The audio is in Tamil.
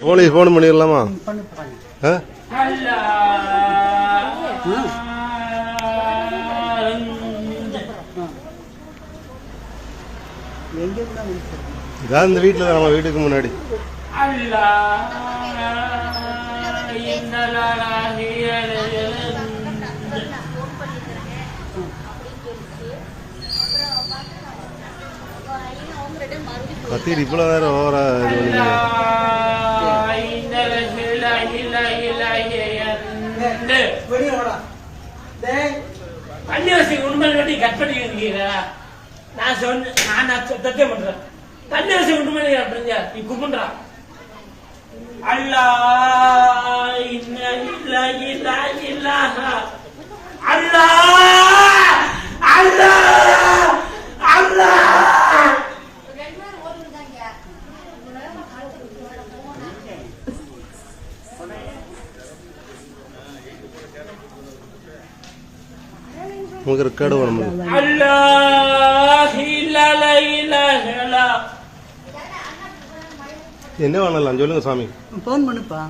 போலீஸ் ஃபோன் பண்ணிடலாமா? ஆ? இதான் இந்த வீட்டில் நம்ம வீட்டுக்கு முன்னாடி. கத்திரி இவ்வளோ நேரம் ஓவரா இது பண்ணுங்க வெளிய வாடா. டேய், கன்னியாசி உண்மையில வேண்டி கட் பண்ணி இருக்கீங்களா நான் சொன்ன நான் நான் சத்தியம் பண்றேன். கன்னியாசி உண்மையில அப்படிங்க நீ கும்பிடுறா. அல்லா இன்ன இல்ல இல்ல இல்ல. அல்லா அல்லா அல்லா உங்களுக்கு ரெக்கார்டு வேணும் என்ன பண்ணலாம் சொல்லுங்க சாமி போன் பண்ணுப்பா